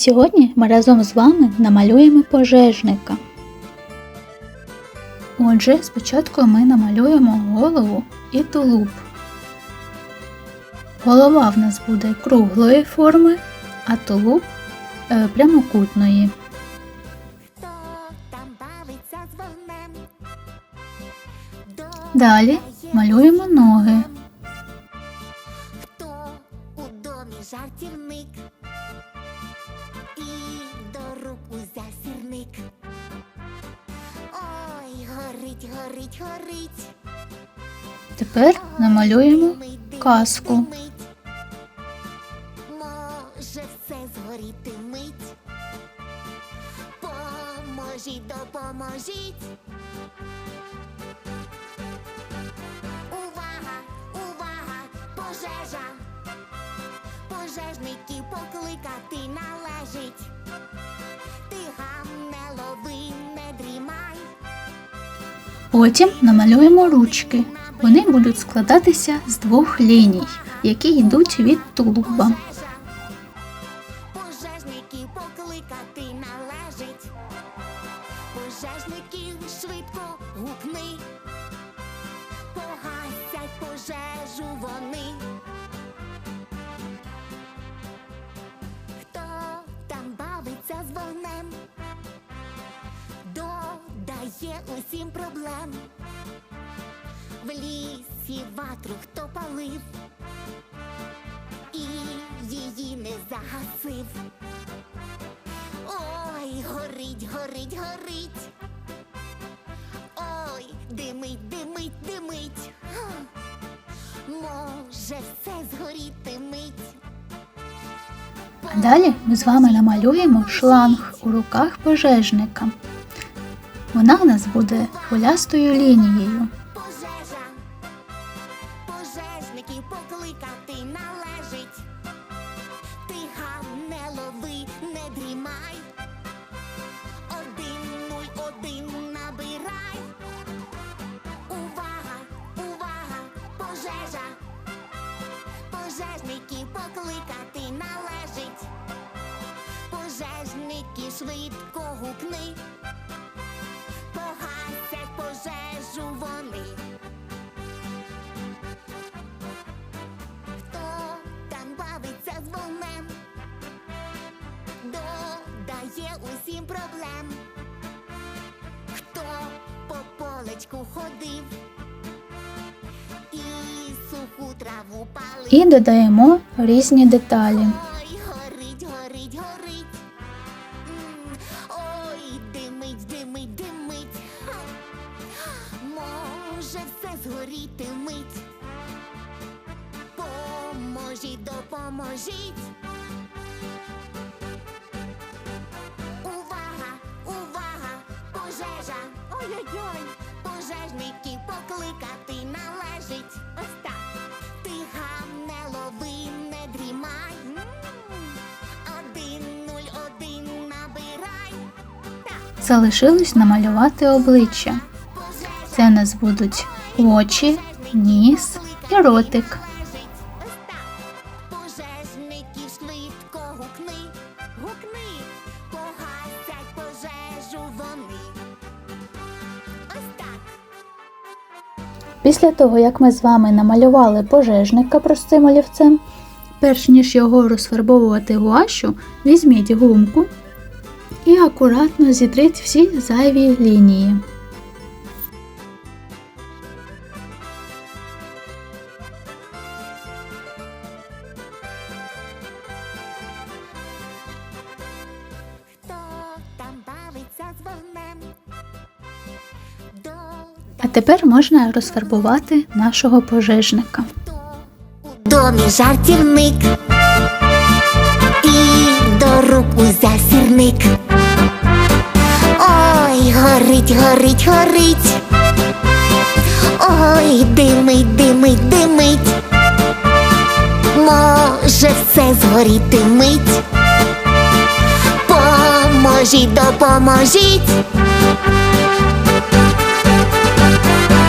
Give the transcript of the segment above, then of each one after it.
Сьогодні ми разом з вами намалюємо пожежника. Отже, спочатку ми намалюємо голову і тулуб. Голова в нас буде круглої форми, а тулуб е, прямокутної. Далі малюємо ноги. Тепер намалюємо димить, Може все згоріти мить. Поможіть, допоможіть. Увага, увага, пожежа. Пожежників покликати Потім намалюємо ручки. Вони будуть складатися з двох ліній, які йдуть від тулуба. Пожежників швидко гукни. Погасять пожежу вони. Хто там бавиться з вогнем? Додає усім проблем. В лісі ватру хто палив і її не загасив. Ой, горить, горить, горить. Ой, димить, димить, димить. Може, все згоріти мить. А далі ми з вами намалюємо шланг у руках пожежника. Вона в нас буде хвилястою лінією. Пожежа. Пожежників покликати належить. Ти не лови, не дрімай. Один нуль один набирай. Увага, увага, пожежа. Пожежників покликати належить. Пожежники швидко гукни. І додаємо різні деталі. Ой, горить, горить, горить. Ой, димить, димить, димить. Може все згоріти мить. Поможіть, допоможіть. Увага, увага, пожежа. Ой-ой-ой. Пожежників покликати належить. Залишилось намалювати обличчя. Це у нас будуть очі, ніс і ротик. Після того, як ми з вами намалювали пожежника простим олівцем, перш ніж його розфарбовувати гуашу, візьміть гумку і акуратно зітріть всі зайві лінії. А тепер можна розфарбувати нашого пожежника. у домі жартівник і до рук узяв сірник. Горить, горить, горить. Ой, димить, димить, димить. Може все згоріти мить. Поможіть, допоможіть.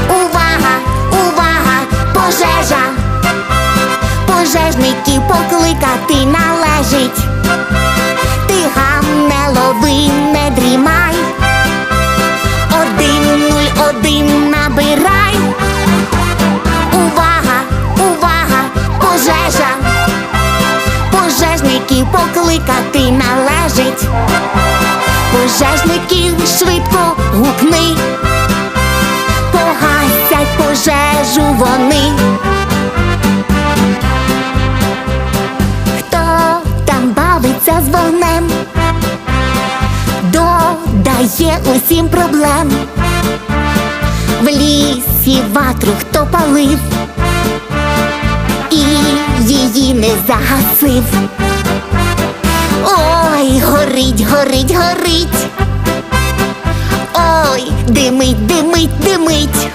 Увага, увага, пожежа. Пожежників покликати належить. Усім проблем. В лісі ватру хто палив і її не загасив. Ой, горить, горить, горить. Ой, димить, димить, димить.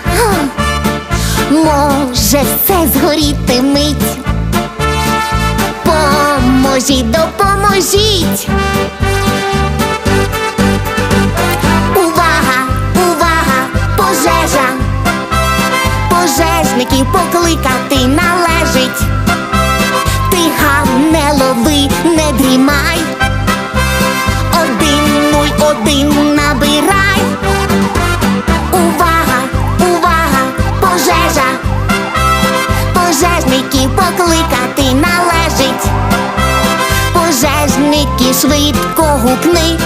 Може, все згоріти мить. Поможіть, допоможіть. Пожежників покликати належить. Ти гам не лови, не дрімай. Один нуль один набирай. Увага, увага, пожежа. Пожежників покликати належить. Пожежники швидко гукни.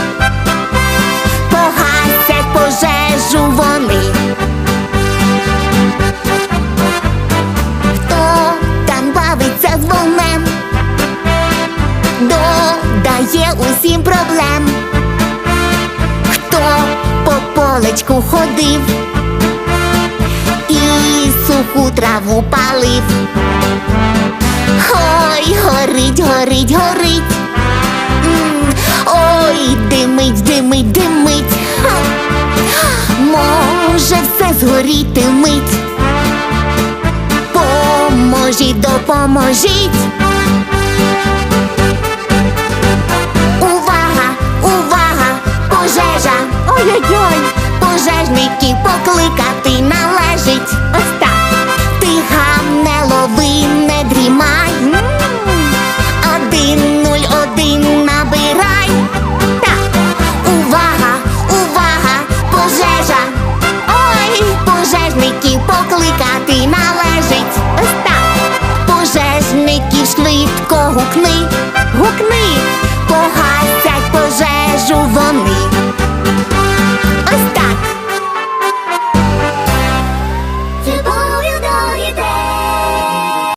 Полечку ходив і суху траву палив. Ой, горить, горить, горить. Ой, димить, димить, димить. Може все згоріти вмить. Поможіть, допоможіть. Увага, увага, пожежа. Ой-ой-ой, пожежників покликати належить. Ось так. Ти гам не лови, не дрімай. Один нуль один набирай. Так. Увага, увага, пожежа. Ой, пожежників покликати належить. Ось так. Пожежників швидко гукни.